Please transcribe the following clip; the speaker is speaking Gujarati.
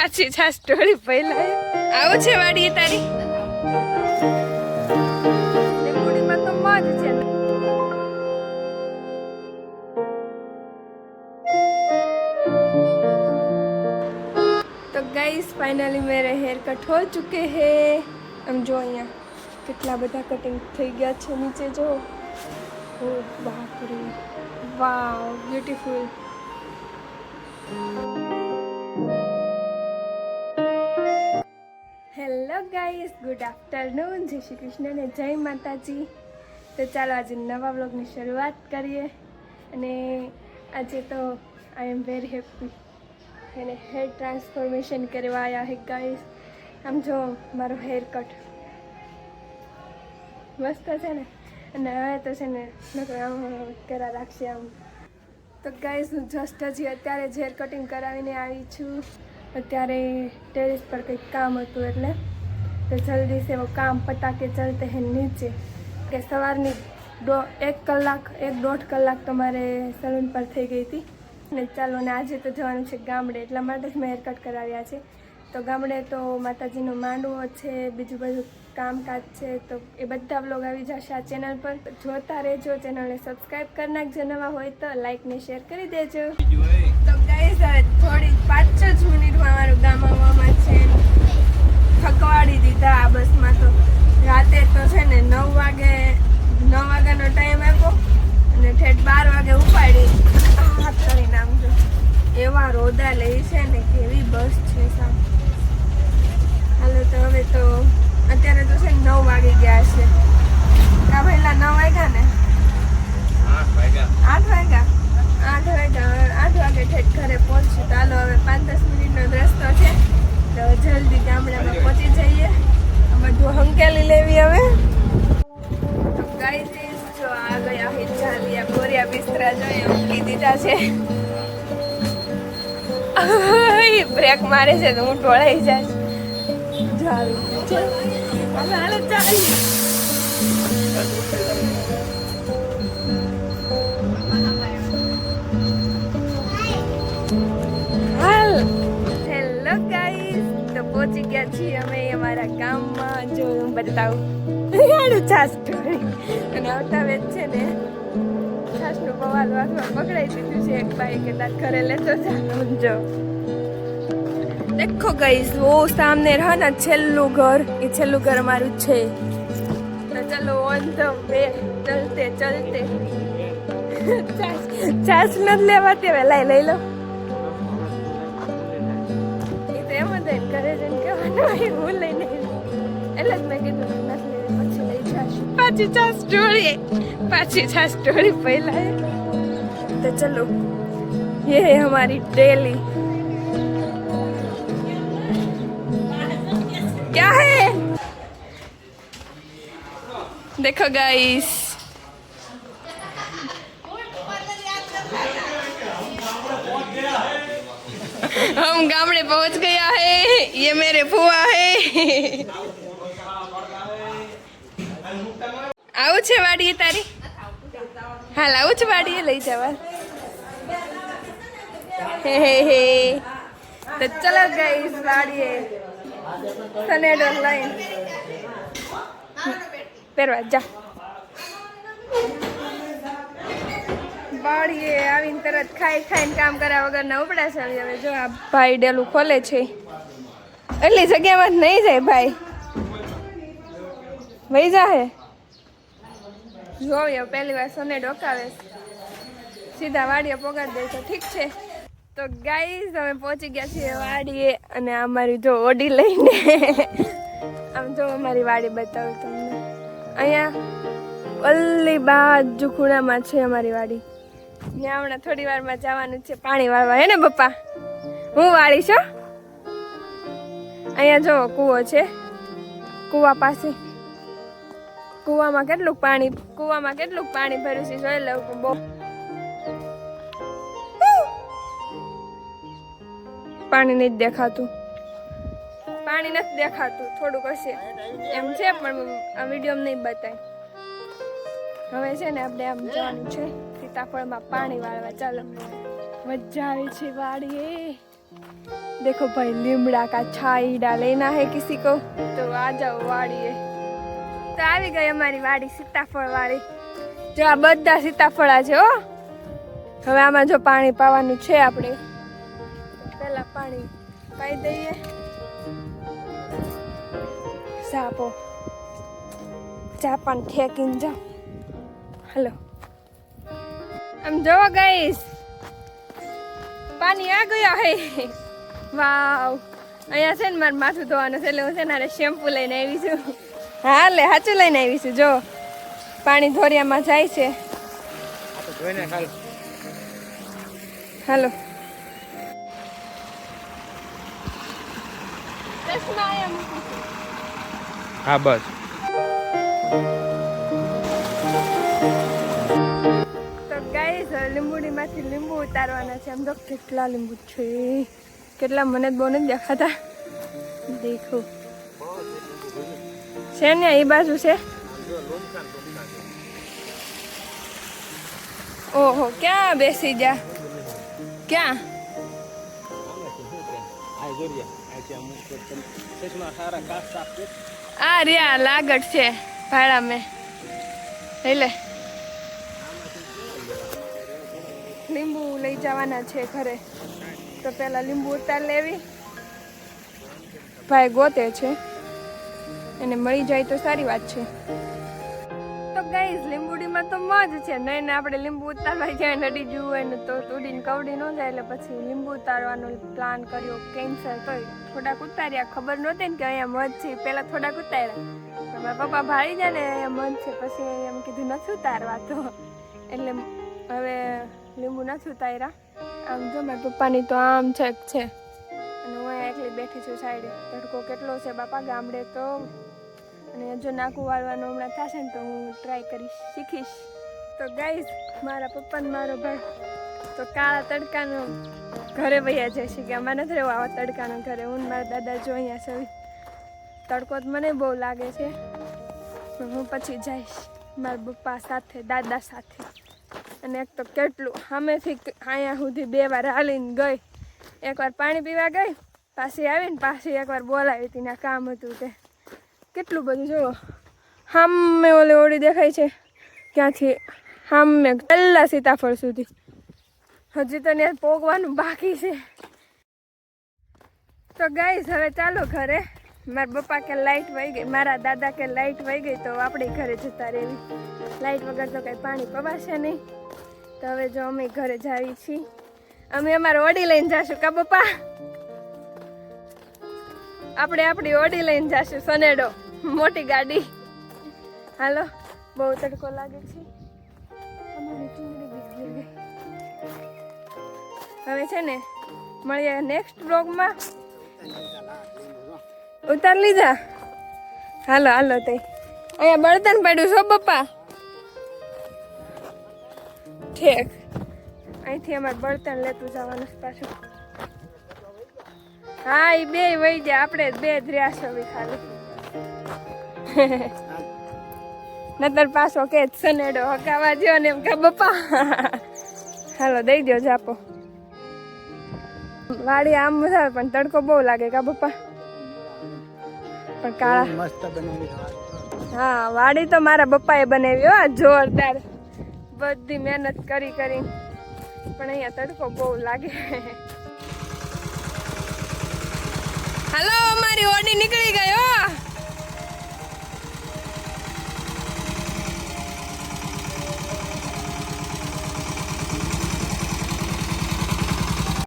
પાછી જા સ્ટોરી પહેલા આવો છે વાડી તારી તો મોજ છે તો ગાઈસ ફાઇનલી મેરે હેર કટ હો ચૂકે હે આમ જો અહીંયા કેટલા બધા કટિંગ થઈ ગયા છે નીચે જો ઓ બાપરે wow beautiful guys good afternoon જય શ્રી કૃષ્ણ ને જય માતાજી. તો ચાલો આજે નવા બ્લોગની શરૂઆત કરીએ. અને આજે તો આઈ એમ વેરી હેપી એને હેર ટ્રાન્સફોર્મેશન કરવા આવ્યા હે ગાઈસ આમ જો, મારો હેર કટ મસ્ત છે ને? અને હવે તો છે ને આમ કરા રાખશે આમ. તો ગાઈસ હું જસ્ટ હજી અત્યારે જ હેર કટિંગ કરાવીને આવી છું. અત્યારે ટેરેસ પર કંઈક કામ હતું એટલે તો જલ્દી વો કામ કે ચલતે હે નીચે. કે સવારની દો એક કલાક, એક દોઢ કલાક તો મારે સલૂન પર થઈ ગઈ હતી. ને ચાલો, ને આજે તો જવાનું છે ગામડે, એટલા માટે જ મેં હેરકટ કરાવ્યા છે. તો ગામડે તો માતાજીનો માંડવો છે, બીજું બધું કામકાજ છે, તો એ બધા બ્લોગ આવી જશે આ ચેનલ પર. જોતા રહેજો ચેનલને સબસ્ક્રાઈબ કરી નાખજો, નવા હોય તો લાઈક ને શેર કરી દેજો. તો ગાઈસ હવે થોડી પાંચ જ મિનિટમાં અમારું ગામ આવવામાં છે. થકવાડી દીધા આ બસમાં તો. રાતે તો છે ને નવ વાગે નવ વાગ્યાનો ટાઈમ આપ્યો અને ઠેઠ બાર વાગે ઉપાડી. હાથ કરી નાખજો. એવા રોદા લે છે ને કેવી બસ છે સાહેબ. હાલો તો હવે તો અત્યારે તો છે ને નવ વાગી ગયા છે. આ પહેલા નવ વાગ્યા ને? આઠ વાગ્યા. આઠ વાગ્યા? આઠ વાગે ઠેઠ ઘરે પહોંચશું તો હાલો હવે પાંચ દસ મિનિટનો રસ્તો છે તો જલ્દી ગામડામાં પહોંચી જઈએ આ બધું લેવી હવે? જો આ ગયા હે ચાલિયા બોરિયા બિસ્તરા જોઈએ મૂકી દીધા છે. બ્રેક મારે છે તો હું ટોળાઈ જાય ચાલુ. ચાલ પહોંચી છીએ અમે અમારા ગામમાં. જો હું બતાવું. છાસ અને આવતા વેચ છે ને છાસનું પવાલ વાસમાં પકડાઈ દીધું છે એક ભાઈ કે તાર ઘરે લેતો જા. જો. દેખો ગાઈસ વો સામને રહ ને છેલ્લું ઘર. એ છેલ્લું ઘર મારું છે. તો ચલો ઓન ધ વે ચલતે ચલતે. છાસ નથી લેવા તે વેલાય લઈ લો. જઈને કહેવાનું હોય હું લઈને એટલે જ મેં કીધું નથી લેવી પછી લઈ જાશું પાછી છાસ ઢોળીએ પાછી છાસ ઢોળી પહેલા તો ચલો ये है हमारी डेली क्या है देखो गाइस हम गामड़े पहुंच गया है ये मेरे फुआ है આવું છે વાડીએ તારી હાલ આવું છે વાડીએ લઈ જવા હે હે હે તો ચલો ગાઈસ વાડીએ સનેડો લાઈન પહેરવા જા વાડીએ આવીને તરત ખાઈ ખાઈને કામ કર્યા વગર ના ઉપડા છે હવે જો આ ભાઈ ડેલું ખોલે છે. એટલી જગ્યામાં નહીં જાય ભાઈ. વહી જાહે. જોઈએ પહેલી વાર સને ડોકાવે સીધા વાડીએ પોગાડી દે તો ઠીક છે. તો ગાઈઝ અમે પહોંચી ગયા છીએ વાડીએ અને અમારી જો ઓડી લઈને. આમ જો અમારી વાડી બતાવું તમને. અહીંયા ઓલી બાજુ ખૂણામાં છે અમારી વાડી. ત્યાં હમણાં થોડી વારમાં જવાનું છે, પાણી વાળવા, હે ને પપ્પા? હું વાળી છું અહીંયા જો કૂવો છે. કૂવા પાસે. કૂવામાં કેટલું પાણી, કૂવામાં કેટલું પાણી ભર્યું છે, જોઈ લઉં બહુ. પાણી નથી દેખાતું. પાણી નથી દેખાતું, થોડુંક હશે. એમ છે, પણ આ વીડિયો નહીં બતાય. હવે છે ને આપણે આમ જવાનું છે. સીતાફળમાં પાણી વાળવા ચાલો. મજા આવે છે વાડીએ. દેખો ભાઈ, લીમડા કા છાઈડા લેના હે કિસી કો. તો આ જાઓ વાડીએ. તો આવી ગઈ અમારી વાડી સીતાફળ વાળી. જો આ બધા સીતાફળા છે હો. હવે આમાં જો પાણી પાવાનું છે આપણે. પહેલા પાણી પાઈ દઈએ. સાપો. ચા પણ ઠેકીને જાઓ. હલો. આમ જોવો ગઈશ પાણી આ ગયો હે. વાવ. અહીંયા છે ને મારે માથું ધોવાનું છે એટલે હું છે ને શેમ્પુ લઈને આવી છું. હા, લે, સાચું લઈને આવી છું, જો. પાણી ધોરિયામાં જાય છે. હાલો. હા, બસ. લીંબુડીમાંથી લીંબુ ઉતારવાના છે. આમ તો કેટલા લીંબુ છે. કેટલા મને જ બહુ નથી દેખાતા. દેખો. છે ને એ બાજુ છે. ઓહો, ક્યાં બેસી જા? ક્યાં? આ રહ્યા, લાગડ છે ભાડા મેં એટલે લઈ જવાના છે ઘરે. તો પેલા લીંબુ ઉતાર લેવી. ભાઈ ગોતે છે. એને મળી જાય તો સારી વાત છે. તો ગાઈઝ લીંબુડીમાં તો મોજ છે. નહીં ને આપણે લીંબુ ઉતારવા જાય નડી જવું ને તો ઉડીને કવડી ન જાય એટલે પછી લીંબુ ઉતારવાનો પ્લાન કર્યો કેન્સર તો થોડાક ઉતાર્યા. ખબર નહોતી ને કે અહીંયા મધ છે. પહેલાં થોડાક ઉતાર્યા. મારા પપ્પા ભાળી જાય ને અહીંયા મન છે. પછી એમ કીધું, નથી ઉતારવા. તો એટલે હવે લીંબુ નથી ઉતાર્યા આમ જો, મારા પપ્પાની તો આમ છેક છે. અને હું એકલી બેઠી છું સાઈડે. તડકો કેટલો છે બાપા ગામડે તો. અને જો નાકું વાળવાનું હમણાં થશે ને તો હું ટ્રાય કરીશ, શીખીશ. તો ગાઈશ મારા પપ્પાને મારો ભાઈ. તો કાળા તડકાનો ઘરે વૈયા જશે કે અમારે નથી રહેવું, આવા તડકાનો ઘરે. હું મારા દાદા જો અહીંયા છે. તડકો તો મને બહુ લાગે છે. હું પછી જઈશ મારા પપ્પા સાથે, દાદા સાથે. અને એક તો કેટલું સામેથી અહીંયા સુધી બે વાર હાલીને ગઈ. એકવાર પાણી પીવા ગઈ, પાછી આવીને પાછી એકવાર બોલાવી હતી ને કામ હતું તે. કેટલું બધું જુઓ. હામે ઓલે ઓળી દેખાય છે. ક્યાંથી હામે પહેલા સીતાફળ સુધી. હજી તો ત્યાં પોગવાનું બાકી છે. તો ગઈ હવે ચાલો ઘરે. મારા પપ્પા કે લાઈટ વહી ગઈ, મારા દાદા કે લાઇટ વહી ગઈ, તો આપણે ઘરે જતા રહેવી. લાઈટ વગર તો કંઈ પાણી પવાશે નહીં. તો હવે જો અમે ઘરે જાવી છીએ. અમે અમારે ઓડી લઈને જાશું કા પપ્પા? આપણે આપણી ઓડી લઈને જાશું સનેડો. મોટી ગાડી. હાલો, બહુ તડકો લાગે છે. હવે છે ને, મળીએ નેક્સ્ટ બ્લોગમાં ઉતાર લીધા? હાલો હાલો તે. અહીંયા બળતણ પડ્યું છો પપ્પા. ઠીક અહીંથી અમારે બળતણ લેતું જવાનું છે પાછું. હા એ બે વહી જાય આપણે બે જ રહ્યા છો ખાલી. નતર પાછો કે સનેડો હકાવા જો ને એમ કે બપા. હાલો દઈ દો જાપો. વાડી આમ વધારે પણ તડકો બહુ લાગે કા પપ્પા પણ કાળા. મસ્ત બનાવી હા વાડી તો મારા બપ્પાએ બનાવી હો જોરદાર. બધી મહેનત કરી કરી પણ અહીંયા તડકો બહુ લાગે. હાલો અમારી ઓડી નીકળી ગઈ